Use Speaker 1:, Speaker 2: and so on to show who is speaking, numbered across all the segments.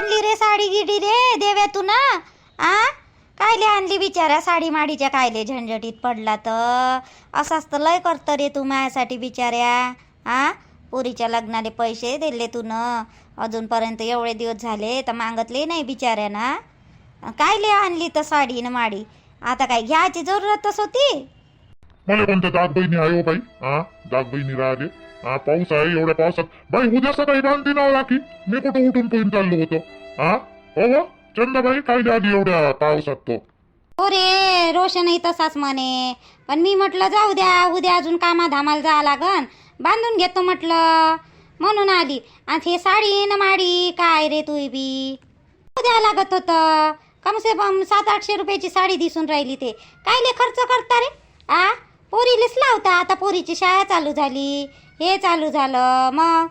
Speaker 1: आणली रे साडी गिडी रे देव्या तू ना आ? कायले आणली बिचारा साडी माडीच्या कायले? झंझटीत पडला तर. असाच तर लय करतं रे तू माझ्यासाठी बिचाऱ्या आ पुरीच्या लग्नाले पैसे दिले तू न अजूनपर्यंत एवढे दिवस झाले तर मागतले नाही बिचाऱ्याना कायले आणली तर साडी न माडी? आता काय घ्यायची जरूरतच होती?
Speaker 2: मला कोणत्या दाग बहिणी आहे हो बाई? हा दाग बहिणी राहिले. हा पाऊस आहे एवढ्या पावसात. बाई उद्या सकाळी बांधते ना राखी. मी कुठं उठून पळून चाललो होतो? हा? हो हो. चंदाबाई काय आली एवढ्या पावसात तो.
Speaker 1: हो रे रोशनही तसाच म्हणे. पण मी म्हटलं जाऊ द्या उद्या अजून कामा कामाधामाला जा लागन. बांधून घेतो म्हटलं. म्हणून आली. आणि हे साडी न माडी? काय रे तू बी? उद्या लागत होतं. कम से कम सात आठशे रुपयाची साडी दिसून राहिली ते. कायले खर्च करता रे? आ? पोरीलेच लावता. आता पोरीची शाळा चालू झाली. हे चालू झालं मग?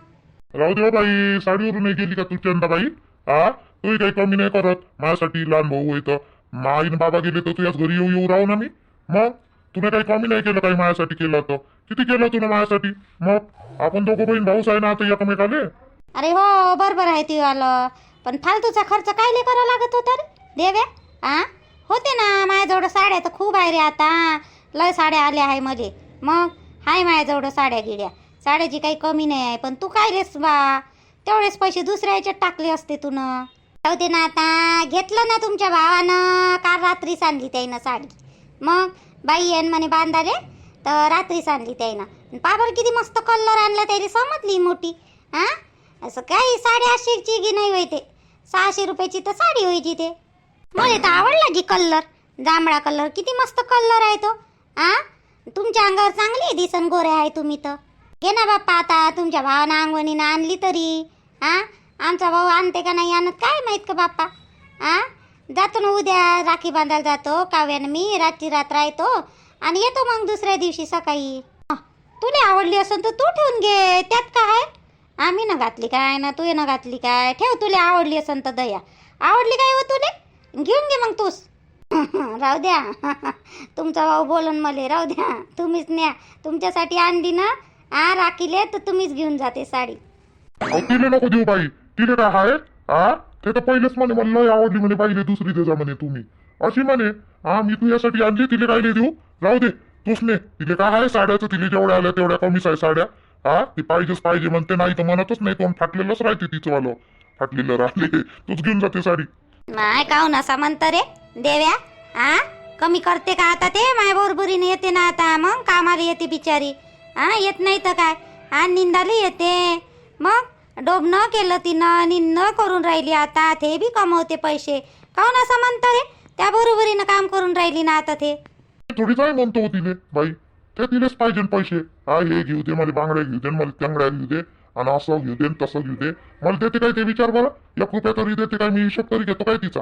Speaker 2: राहू दे हो बाई साडीवरून नाही गेली का तू चंदाबाई? हा तू काही कमी नाही करत. माझ्यासाठी लहान भाऊ येतं माई आणि बाबा गेले तर तुझ्याच घरी येऊ येऊ राहू ना मी? मग? तुने काही कमी नाही केलं काही माझ्यासाठी केलं तर. किती केलं तुला माझ्यासाठी? मग? आपण दोघं बहीण भाऊच आहे ना आता एकमेकाले?
Speaker 1: अरे हो बरोबर आहे ती आलं. पण फालतूचा खर्च कायले करा लागत होता रे? देव्या आ? होते ना माझ्याजवळ साड्या तर खूप आहे रे आता. लय साड्या आल्या आहे मध्ये मग? हाय माझ्याजवळ साड्या गिड्या. साड्याची काही कमी नाही आहे पण तू काय रेस बा तेवढेच पैसे दुसऱ्या याच्यात टाकले असते तू न जाऊ दे ना आता घेतलं ना तुमच्या भावानं काल रात्री आणली त्याईनं साडी. मग बाई येन म्हणे बांधा रे. तर रात्री आणली त्याईनं. पाबर किती मस्त कलर आणला त्याने समजली मोठी. हा असं काही साडे आठशेची की नाही होय ते. सहाशे रुपयाची तर साडी होईची ते. मला तर आवडला जी कलर जांभळा कलर किती मस्त कलर आहे तो. आ? तुमच्या अंगावर चांगली दिसन गोरे आहे तुम्ही तर. घे ना बाप्पा आता तुमच्या भावानं अंगवणीनं आणली तरी? आ? आमचा भाऊ आणते का नाही आणत काय माहीत का बाप्पा? आ? जातो ना उद्या राखी बांधायला जातो काव्यानं मी रातची रात्र येतो आणि येतो मग दुसऱ्या दिवशी सकाळी. तुला आवडली असेल तर तू ठेवून घे त्यात काय? आम्ही ना घातली काय ना तू ना घातली काय? ठेव तुला आवडली असेल तर दया. आवडली काय हो तुले? घेऊन घे मग तूच. राहू द्या. तुमचा भाऊ बोलून मले राहू द्या. तुम्हीच न्या. तुमच्यासाठी आणली ना आ राखीले तर तुम्हीच घेऊन जाते साडी.
Speaker 2: अहो तिले नको देऊ बाई. तिले काय आहे हा ते तर पहिलेच म्हणे मला लय आवडली म्हणे बाईले दुसरी देजा म्हणे तुम्ही. अशी म्हणे हा मी तुझ्यासाठी आणली तिले काय देऊ? राहू दे तूच ने. तिले काय आहे साड्याचं तिले जेवढ्या आल्या तेवढ्या कमीच आहे साड्या. हा ती पाहिजेच पाहिजे म्हणते नाही तर म्हणतच नाही कोण. फाटलेलंच राहते तिचं वालं. फाटलेलं राहिले तूच घेऊन जाते साडी.
Speaker 1: नाही काहून असा म्हणतं रे देव्या? आ? कमी करते का आता ते? माय बरोबरीने येते ना आता. मग कामाला येते बिचारी. हा येत नाही तर काय? हा निंदाली येते. मग? डोब न केलं तिनं निंद न करून राहिली आता ते बी कमवते पैसे. काहून असं म्हणतं रे? त्या बरोबरीनं काम करून राहिली ना आता ते.
Speaker 2: थोडीच आहे म्हणतो हो तिले? बाई ते तिलेच पाहिजे पैसे. हा हे घेऊ दे मला बांगड्या घेऊ दे मला टंगड्या घेऊ दे आणि असं घेऊ दे तसं घेऊ दे. मला देते काय ते विचार बरं? एक रुपया तरी देते काय मी हिशोब तरी घेतो काय तिचा?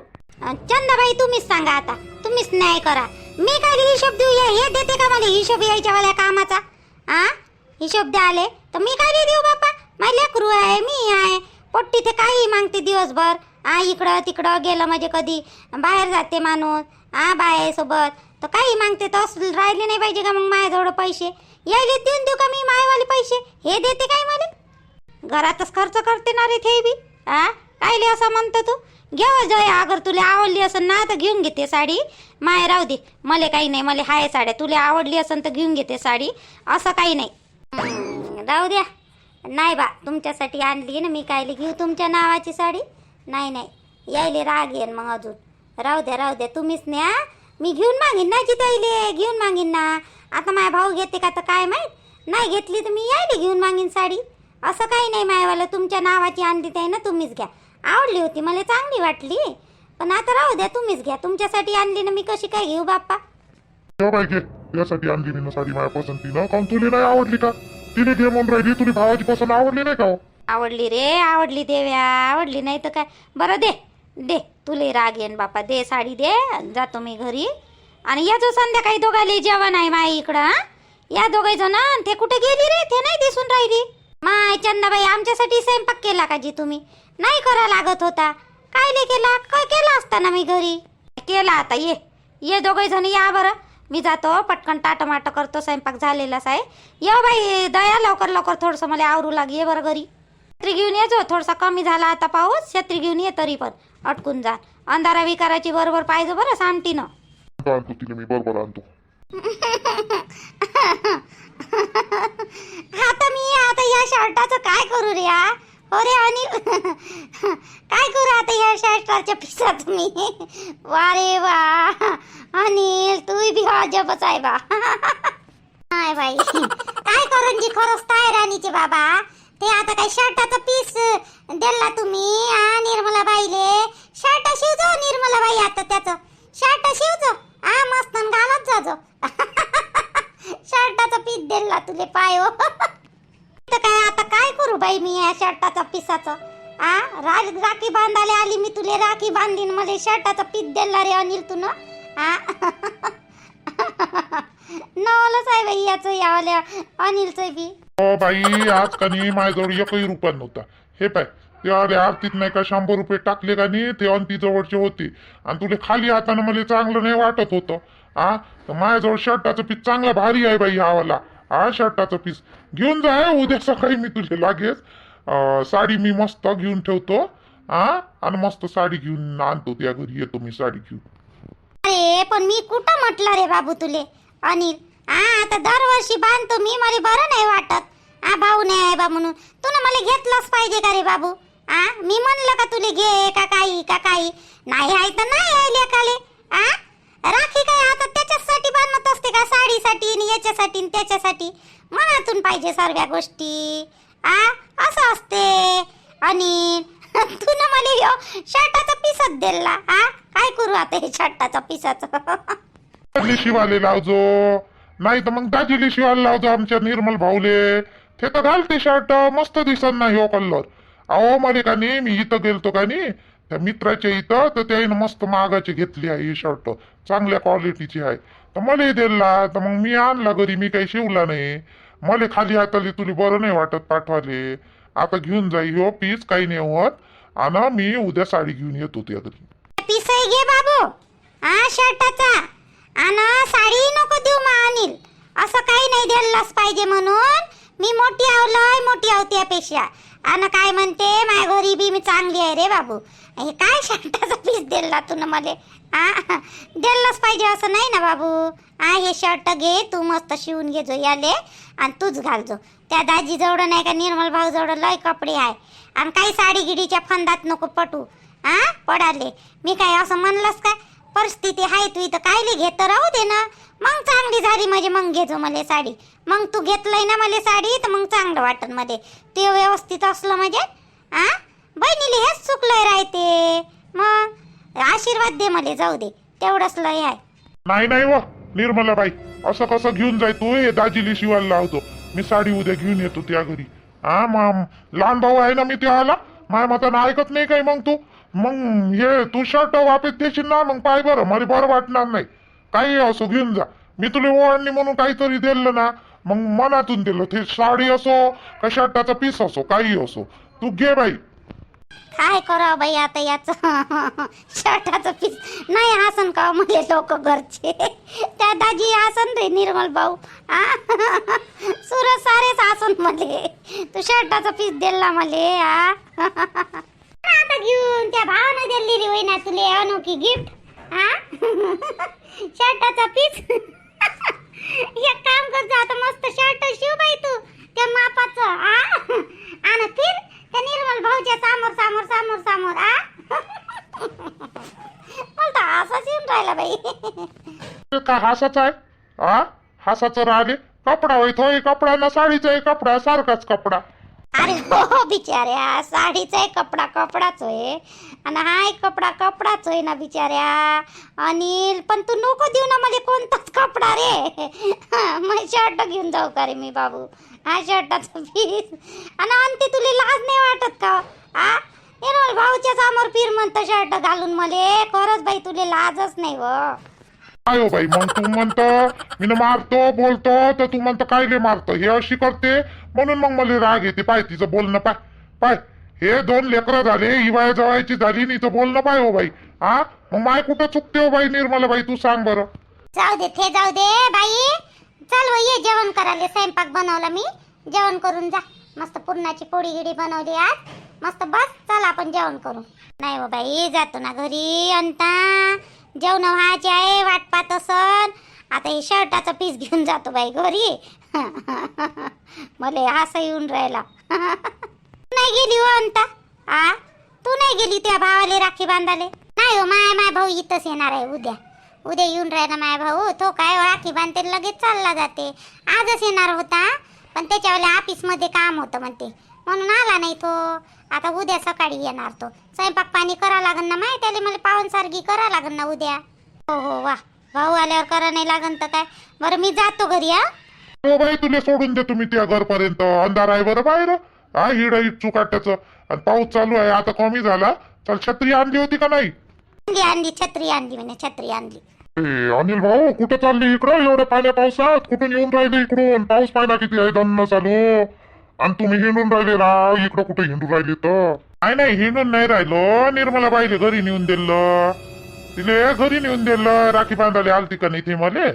Speaker 1: चंदाबाई तुम्हीच सांगा आता. तुम्हीच न्याय करा. मी काय हिशोब देऊ या- हे देते का मला हिशोब यायच्या वाल्या कामाचा? आ? हिशोब द्याले तर मी काय देऊ बापा? माझी लेकरू आहे मी आहे. पोट्टी ते काही मागते दिवसभर. आ इकडं तिकडं गेलं म्हणजे कधी. बाहेर जाते माणूस. आ बाय सोबत. तर काही मागते तर असं राहिले नाही पाहिजे का मग माझ्याजवळ पैसे? यायले देऊन देऊ का मी मायवाले पैसे? हे देते काय मला? घरातच खर्च करते ना रे ते बी आ? कायले असं म्हणतो तू? घेऊ जय अगर तुला आवडली असेल ना तर घेऊन घेते साडी. माय राहू दे. मला काही नाही मला हाय साड्या. तुला आवडली असेल तर घेऊन घेते साडी. असं काही नाही. राहू द्या. नाही बा तुमच्यासाठी आणली ना मी कायले. घेऊ तुमच्या नावाची साडी. नाही नाही. यायले राग येईन मग अजून. राहू द्या राहू द्या. तुम्हीच न्या. मी घेऊन मागीन ना जिताईले. घेऊन मागीन ना. आता माझा भाऊ घेते का तर काय माहीत? नाही घेतली तर मी यायले घेऊन मागीन साडी. असं काही नाही मायवाला. तुमच्या नावाची आणली ते ना तुम्हीच घ्या. आवडली होती मला चांगली वाटली. पण आता राहू द्या तुम्हीच घ्या. तुमच्यासाठी आणली ना मी कशी काय घेऊ बाप्पा?
Speaker 2: बाई घे यासाठी आणली मी ना साडी माझ्या पसंतीनं. काऊन तुला नाही आवडली का? तिने घे म्हणून राहिली तुला भावाची पसंत आवडली नाही का हो?
Speaker 1: आवडली रे आवडली देव्या आवडली नाही तर काय? बरं दे दे. तुले राग येईन बापा दे साडी दे अन् जातो मी घरी. आणि या जो संध्याकाळी दोघाले जेवण आहे माई इकडं हा? या दोघे जण ते कुठे गेली रे? ते नाही दिसून राहिली. माय चंदाबाई आमच्यासाठी स्वयंपाक केला का जी तुम्ही? नाही करा लागत होता. कायले केला? काय केला असता ना मी घरी? केला आता ये. ये दोघे जण या बरं. मी जातो पटकन टाटमाट करतो स्वयंपाक झालेलाच आहे. ये बाई दया लवकर लवकर थोडंसं मला आवरू लाग ये बरं घरी. छत्री घेऊन ये जो थोडासा कमी झाला आता पाऊस छत्री घेऊन ये तरी पण. अटकून जा. अंधारा विकाराची बरोबर पाहिजे बरं सामटीनं
Speaker 2: आणतो आणतो तिला मी बरोबर आणतो
Speaker 1: आता मी आता या शर्टाचं काय करू रे हा? हो रे अनिल काय करू आता या शास्त्राच्या पिसाचं मी? वा रे वा. अनिल तू बी अजबच आहे बा. काय बाई. काय करून जी खरंच काय राणीचे बाबा? ते आता काय शर्टाचं पीस दिला तुम्ही? आ निर्मला बाईले. शर्ट शिवजो निर्मला बाई आता त्याचं. शर्ट शिवजो. आ मस्त न घालत जाजो. शर्टाचं पीस दिला तुले पाय हो. तर काय आता काय करू बाई मी या शर्टाचा पिसाचं? आ? राज राखी बांधायला आली मी तुले राखी बांधीन मला शर्टाचा पीस दिला रे अनिल तू ना आ आहे बाई याचं यावल्या अनिलचं बी.
Speaker 2: हो बाई आज का नाही माझ्याजवळ एकही रुपया नव्हता. हे पाय ते अरे आरतीत नाही का शंभर रुपये टाकले का नाही ते अंती जवळचे होते. आणि तुले खाली हाताने मला चांगलं नाही वाटत होतं. आ? तर माझ्याजवळ शर्टाचं पीस चांगला भारी आहे बाई ह्यावाला हा शर्टाचं पीस घेऊन जा उद्या सकाळी मी तुझे लागेच साडी मी मस्त घेऊन ठेवतो हा आणि मस्त साडी घेऊन आणतो त्या घरी येतो मी साडी घेऊन.
Speaker 1: अरे पण मी कुठं म्हटलं रे बाबू तुले? अनिल हा आता दरवर्षी बांधतो मी मला बरं नाही वाटत. हा भाऊ नाही आहे बा म्हणून. तू ना मला घेतलंच पाहिजे का रे बाबू? आ मी म्हणलं का तुले घे का काही का काही? नाही आहे तर नाही आहे लेखाले आ? राखी काय? आता त्याच्यासाठी बांधत असते का? साडीसाठी आणि याच्यासाठी आणि त्याच्यासाठी. मनातून पाहिजे सर्व्या गोष्टी. आ? असं असते. आणि तू ना मला यो शर्टाचा पिसत दिला आ? काय करू आता हे शर्टाचा पिसाचं
Speaker 2: दाजीले शिवाले लावजो. नाही तर मग दाजीले शिवायला लावजो आमच्या निर्मल भाऊले. ते तर घालते शर्ट. मस्त दिसत नाही हो कलर अहो मध्ये का नाही मी इथं गेलतो का नाही त्या मित्राच्या इथं तर त्याने मस्त महागाची घेतली आहे ही शर्ट चांगल्या क्वालिटीची आहे. तर मला दिला तर मग मी आणला घरी मी काही शिवला नाही. मला खाली हाताले तुला बरं नाही वाटत पाठवाले. आता घेऊन जाई हो पीस काही नाही होत. आणि मी उद्या साडी घेऊन येतो त्या घरी.
Speaker 1: पिसही घे बाबू. हा शर्टाचा आणि साडी नको देऊ मा अनिल. असं काही नाही दिलंच पाहिजे म्हणून मी मोठी आवलय मोठी आवत्यापेक्षा आणि काय म्हणते माझ्या घरी बी मी चांगली आहे रे बाबू. हे काय शर्टाचा पीस दिला तू ना मला? हा दिलंच पाहिजे असं नाही ना बाबू? हा हे शर्ट घे तू मस्त शिवून घे जो याले आणि तूच घालजो त्या दाजी जवळ नाही का निर्मल भाऊ जवळ लय कपडे आहे आणि काही साडी गिडीच्या फंदात नको पटू. आ पडाले. मी काय असं म्हणलंस का? परिस्थिती आहे तू इथं कायले घेत राहू दे ना. मग चांगली झाली म्हणजे मग घेजो मला साडी. मग तू घेतलंय ना मला साडी तर मग चांगलं वाटनमध्ये ते व्यवस्थित असलं म्हणजे आ? बहिणीले हेच चुकलंय राहते मग आशीर्वाद दे मला जाऊ दे. तेवढंच लय आहे
Speaker 2: नाही नाही व निर्मला बाई असं कसं घेऊन जाय तू? हे दाजीली शिवायला लावतो. मी साडी उद्या घेऊन येतो त्या घरी. हा मग लहान भाऊ आहे ना मी ते आला? माय मताना ऐकत नाही काही मग तू? मग हे तू शर्ट वापस देशील ना? मग पाय बरं मला बरं वाटणार नाही. काही असो घेऊन जा. मी तुला ओवाळणी म्हणून काहीतरी दिलं ना मग मनातून दिलं. ते साडी असो का शर्टाचा पीस असो काही असो. तू घे बाई.
Speaker 1: काय करावं बाई आता याच? शर्टाचं पीस नाही हसन का म्हणजे लोक घरचे? त्या दाजी हसन रे निर्मल भाऊ. आ? सुरज सारेच हसन मले. तू शर्टाचा पीस दिला मले आ? आता घेऊन त्या भावानं दिली रे ना तुले अनोखी गिफ्ट आ? शर्टाचा पीस एक काम कर आता मस्त शर्ट शिव बाई तू त्या मापाचं आ? आणि फिर. त्या निर्मल भाऊच्या समोर समोर समोर समोर आ? मला तर येऊन राहिला बाई.
Speaker 2: ते काय हासाचं आहे? हा हासाचं राहिले? कपडा होय थोय कपडा ना साडीचा आहे कपडा सारखाच कपडा.
Speaker 1: अरे हो बिचाऱ्या साडीचा आहे कपडा कपडाच आहे आणि हाय कपडा कपडाच आहे ना बिचाऱ्या. अनिल पण तू नको देऊ ना मला कोणताच कपडा रे. मग शर्ट घेऊन जाऊ का रे मी बाबू? हा शर्टाचा पीस आणि आणते तुला लाज नाही वाटत का? आ? निर्मल भाऊच्या समोर फिर म्हणतं शर्ट घालून मले. खरंच बाई तुला लाजच नाही व.
Speaker 2: काय हो बाई मग तू म्हणतो मी मारतो बोलतो तर तू म्हणतो कायले मारतो? हे अशी करते म्हणून मग मला राग येते. पाय तिचं बोलणं पाय पाय. हे दोन लेकरं झाले हिवाळ्या जवायची झाली आणि हिचं बोलणं पाय हो बाई. हा मग माय कुठं चुकते हो बाई निर्मला बाई तू सांग बरं.
Speaker 1: जाऊ दे ते जाऊ दे बाई. चल वय ये जेवण करायला. स्वयंपाक बनवला मी. जेवण करून जा.
Speaker 3: मस्त पुरणाची पोळी गिडी बनवली आज. मस्त बस चल आपण जेवण करू. नाही हो बाई जातो ना घरी अंता जेवण व्हायचे आहे वाट पाहत असन. आता हे शर्टाचा पीस घेऊन जातो बाई घरी. मला असं येऊन राहिला. तू नाही गेली हो अंता आ? तू नाही गेली त्या भावाले राखी बांधाले नाही हो माय माय भाऊ इथंच येणार आहे उद्या. उद्या येऊन राहिला माय भाऊ. तो काय राखी बांधते लगेच चालला जाते. आजच येणार होता पण त्याच्यावाल्या ऑफिसमध्ये काम होतं म्हणते. म्हणून आला नाही तो. आता उद्या सकाळी येणार तो. स्वयंपाक पाणी करा लागन ना माय त्याला मला पावन सारगी करा लागन ना उद्या. हो हो वा. भाऊ आल्यावर करा नाही लागन तर काय. बरं मी जातो घरी हा.
Speaker 2: हो बाई तुला सोडून दे तुम्ही त्या घरपर्यंत. अंधार आहे बरं बाहेर. हा हिड इच्छू काट्याचं आणि पाऊस चालू आहे आता कमी झाला. चल छत्री आणली होती का नाही?
Speaker 3: आणली आणली छत्री आणली म्हणे छत्री आणली.
Speaker 2: ए, अनिल भाऊ कुठं चालली इकडं? एवढ्या पाण्या पावसात? कुठून येऊन राहिले इकडून? पाऊस पाहिला किती आहे दन्न चालू? आणि तुम्ही हिंडून राहिले राव इकडं कुठं हिंडून राहिले तर नाही नाही हिंडून नाही राहिलो. निर्मला बाईले घरी नेऊन दिलं. तिले घरी नेऊन दिलं. राखी बांधायला आलती का नाही ते मले?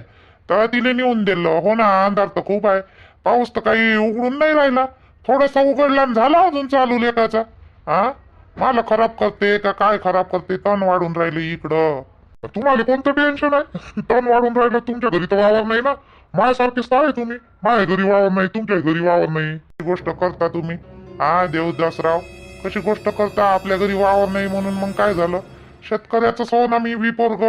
Speaker 2: तर तिले नेऊन दिलं. हो ना अंधार तर खूप आहे. पाऊस तर काही उघडून नाही राहिला. थोडासा उघडला आणि झाला अजून चालू लेखाचा हा? मला खराब करते का काय खराब करते? तण वाढून राहिले इकडं. तुम्हाला कोणतं टेन्शन आहे? तण वाढून राहिलं तुमच्या घरी तर वावर नाही ना? माझ्यासारखेच तर आहे तुम्ही. माझ्या घरी वावर नाही तुमच्या घरी वावर नाही. ही गोष्ट करता तुम्ही? हा देवदासराव कशी गोष्ट करता? आपल्या घरी वावर नाही म्हणून मग काय झालं? शेतकऱ्याचं सोन मी बी पोरग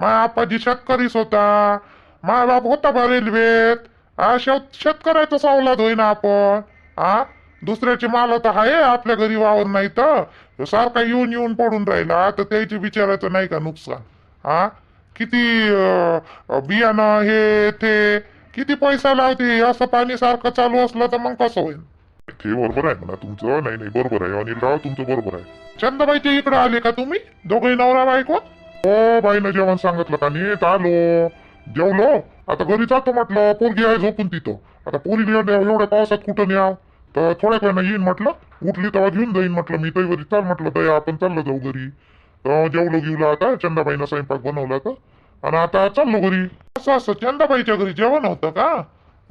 Speaker 2: माझ्या आपाजी शेतकरीच होता माझा बाप होता बा रेल्वेत. हा शेत शेतकऱ्याचं सावलाद होईना आपण. हा दुसऱ्याची माल तर आहे आपल्या घरी वावर नाही तर. सारखा येऊन येऊन पडून राहिला. तर त्याची विचारायचं नाही का नुकसान? हा? किती बियाणं हे ते किती पैसा लावते? असं पाणी सारखं चालू असलं तर मग कसं होईल? ते बरोबर आहे म्हणा तुमचं. नाही नाही बरोबर आहे. अनिलराव तुमचं बरोबर आहे. चंदाबाईच्या इकडे आले का तुम्ही? दोघे नवरा बायको? हो बाईनं जेवण सांगितलं का नाही आलो. जेवलो? आता घरी जातो म्हटलं. पोरगी आहे झोपून तिथं. आता पोरी एवढ्या पावसात कुठं न्याव? तर थोड्या वेळानं येईन म्हटलं. उठली तेव्हा घेऊन जाईन म्हटलं मी तरी चाल म्हटलं तया आपण चाललं जाऊ घरी. जेवलो घेऊला आता चंदाबाईनं स्वयंपाक बनवला तर आणि आता चाललो घरी. असं असं चंदाबाईच्या घरी जेवण होतं का?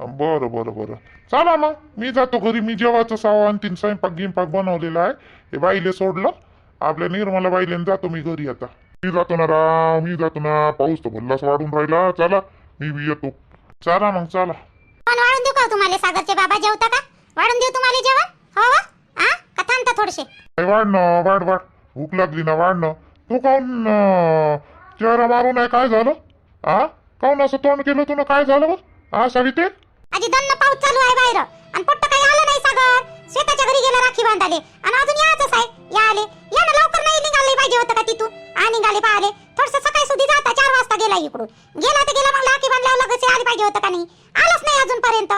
Speaker 2: बरं बरं बरं. चला मग मी जातो घरी. मी जेवायचं सावा आणि तीन स्वयंपाक गिंपाक बनवलेला आहे. हे बाईले सोडलं. आपल्या निर्मला बाईले जातो मी घरी आता. मी जातो ना राव मी जातो ना पाऊस तर भल्लास वाढून राहिला. चला मी बी येतो. चला मग चला.
Speaker 3: पण वाढून देऊ का हो तुम्हाला सागरचे बाबा जेवता का? वाढून देऊ तुम्हाला जेवण? हो वा का थांबता थोडेसे?
Speaker 2: वाढ ना वाढ वाढ. भूक लागली ना वाढ ना. तू काऊन चेहरा मारून आहे? काय झालं? आ? काऊन असं तोंड केलं तू काय झालं हा साविते
Speaker 3: आजी दन्न पाऊस चालू आहे बाहेर. आणि पोट्ट काही आलं नाही सागर. शेताच्या घरी गेला राखी बांधाले आणि अजून याच आहे. या आले. या ना लवकर नाही निघाले पाहिजे होतं का तिथून? आ निघाले पाहिले. थोडस सकाळी सुधी जाता. चार वाजता गेला इकडून. गेला तर गेला मग राखी बांधल्यावर लगेच आले पाहिजे होतं का नाही? आलंच नाही अजूनपर्यंत.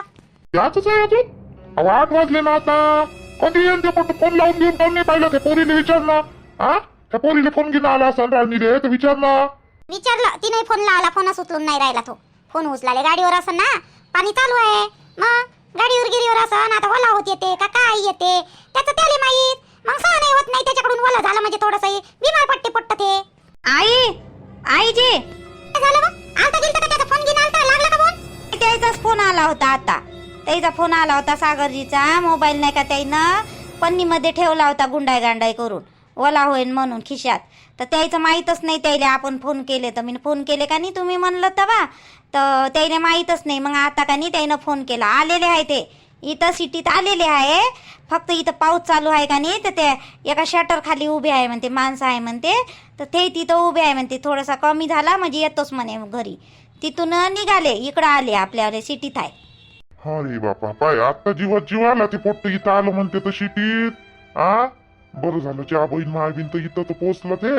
Speaker 2: याच आहे अजून? आठ वाजले ना आता. कधी येऊन ते पोट फोन लावून घेऊन कोण नाही पाहिलं? ते पोरीने विचार ना हा त्या पोरीला फोन घेऊन आला असेल राणीले तर विचार ना
Speaker 3: विचारलं तिने फोन लावला फोनच उचलून नाही राहिला तो. फोन उचलाले गाडीवर असं ना? पाणी चालू आहे. मग गाडीवर गिरीवर असं आता ओला होत येते का काय येते? त्याचं त्याले माहीत. मग सहन नाही होत नाही त्याच्याकडून ओला झालं म्हणजे थोडस बिमार पडते पट्ट ते
Speaker 1: आई आई जी.
Speaker 3: काय झालं बा आलता गेलता का त्याचा फोन घेऊन आलता? लागला का फोन
Speaker 1: त्याचाच फोन आला होता आता. त्याचा फोन आला होता सागरजीचा मोबाईल नाही का त्याईनं? पन्नीमध्ये ठेवला होता गुंडाय गांडाय करून. ओला होईन म्हणून खिशात. तर त्याचं माहीतच नाही त्याला आपण फोन केले तर. मी फोन केले का नाही तुम्ही म्हणलं बा तर त्याने माहीतच नाही. मग आता का नाही त्यानं फोन केला? आलेले आहे ते. इथं सिटीत आलेले आहे. फक्त इथं पाऊस चालू आहे का नाही? तर ते एका शटर खाली उभे आहे म्हणते माणसं आहे म्हणते. तर ते तिथं उभे आहे म्हणते. थोडासा कमी झाला म्हणजे येतोच म्हणे घरी. तिथून निघाले. इकडं आले आपल्या सिटीत आहे.
Speaker 2: अरे बापा पाय आता जीवात जीव आला ते पोट्ट इथं आलं म्हणते तर शिटीत आ? बरं झालं चहा बहीण महाबीन तर इथं तर पोचलं ते.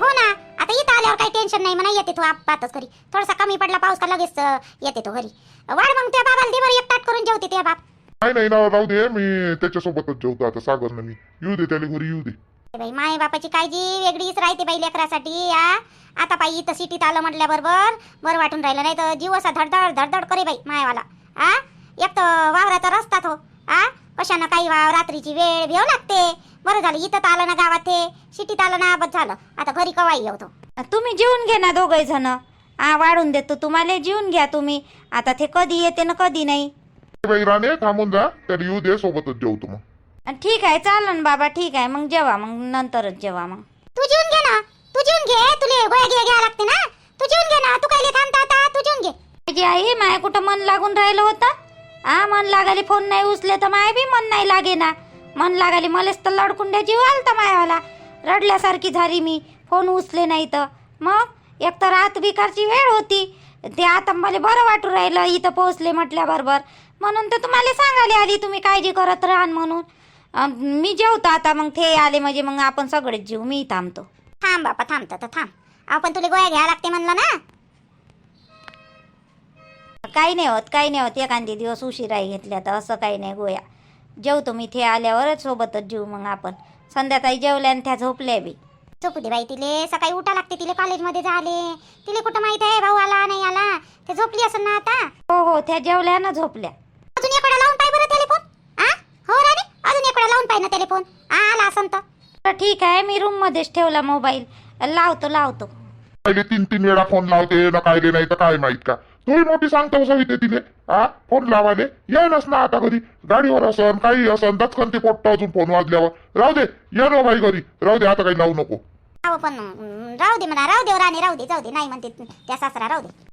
Speaker 3: हो ना आता इथं आल्यावर काही टेन्शन नाही म्हणा येते तो आपातच घरी. थोडासा कमी पडला पाऊस का लगेच अं, येते तो घरी. वाढ मग त्या बाबाला दे बरं एक ताट करून जेवते त्या बाप.
Speaker 2: नाही नाही ना राहू दे मी त्याच्यासोबतच जेवतो आता सागरनं मी. येऊ दे त्याला घरी येऊ दे.
Speaker 3: ते बाई माय बापाची काळजी वेगळीच राहते बाई लेकरासाठी या आता बाई इथं सिटीत आलं म्हटल्याबरोबर बरं वाटून राहिलं नाही तर जीव असा धडधड धडधड करे बाई मायवाला. आ? एक तर वावराचा रस्ता तो आ? कशानं काही वाव रात्रीची वेळ भेव लागते. बरं झालं इथं तर आलं ना गावात ते सिटीत आलं ना बस झालं. आता घरी कवाई येतो
Speaker 1: तुम्ही जेवून घ्या ना दोघे जण. हा वाढून देतो तुम्हाला जेवून घ्या तुम्ही. आता ते कधी येते ना कधी नाही.
Speaker 2: बाई राणे थांबून जा त्याला येऊ दे सोबतच जेवतो मग.
Speaker 1: ठीक आहे चालन बाबा ठीक आहे. मग जेवा मग नंतरच जेवा मग.
Speaker 3: तू जेवून घे ना तू जेवून घे तुले गोळ्या घ्या घ्या लागते ना. तू जेवून घे ना तू काय थांबता आता तू जेवून घे.
Speaker 1: माझी आई माय कुठं मन लागून राहिलं होतं? आ मन लागले फोन नाही उचले तर माय बी मन नाही लागे ना मन लागाली मलेच तर लडकुंड्या जीव आलता मायावाला. रडल्यासारखी झाली मी फोन उचले नाही तर. मग? एक तर रात बिकारची वेळ होती. ते आता मला बरं वाटू राहिलं इथं पोहोचले म्हटल्याबरोबर. म्हणून तर तुम्हाला सांगायला आली तुम्ही काळजी करत राहान म्हणून. मी जेवतो आता मग ते आले म्हणजे मग आपण सगळेच जीव मी थांबतो.
Speaker 3: थांब बापा थांबतो तर थांब. आपण तुला गोळ्या घ्यायला लागते म्हणलं ना?
Speaker 1: काही नाही होत काही नाही होत. एखादी दिवस उशिराही घेतल्या तर असं काही नाही गोया. जेवतो मी ते आल्यावरच सोबतच जेऊ मग आपण. संध्याकाळी जेवल्या आणि त्या झोपल्या बी.
Speaker 3: झोपू दे बाई तिले सकाळी उठा लागते तिले कॉलेजमध्ये झाले. तिले कुठं माहीत आहे भाऊ आला नाही आला? ते झोपली असं ना आता?
Speaker 1: हो हो त्या जेवल्या ना झोपल्या.
Speaker 3: अजून एक वेळा लावून पाय बरं टेलिफोन आ? हो राणी अजून एक वेळा लावून पाय ना टेलिफोन आ आला असं तर.
Speaker 1: ठीक आहे मी रूम मध्येच ठेवला मोबाईल लावतो लावतो.
Speaker 2: पहिले तीन तीन वेळा फोन लावते ना कायले नाही तर काय माहीत का? तुम्ही मोठी सांगतो सविते तिले? हा फोन लावाले? येईनच ना आता घरी. गाडीवर असन काही असन दचकन ते पोट्ट अजून फोन वाजल्यावर. राहू दे ये ना हो बाई घरी. राहू दे आता काही लावू नको.
Speaker 3: अहो पण अं, राहू दे म्हणा राहू दे राणी राहू दे जाऊ दे नाही म्हणते त्या सासरा राहू दे.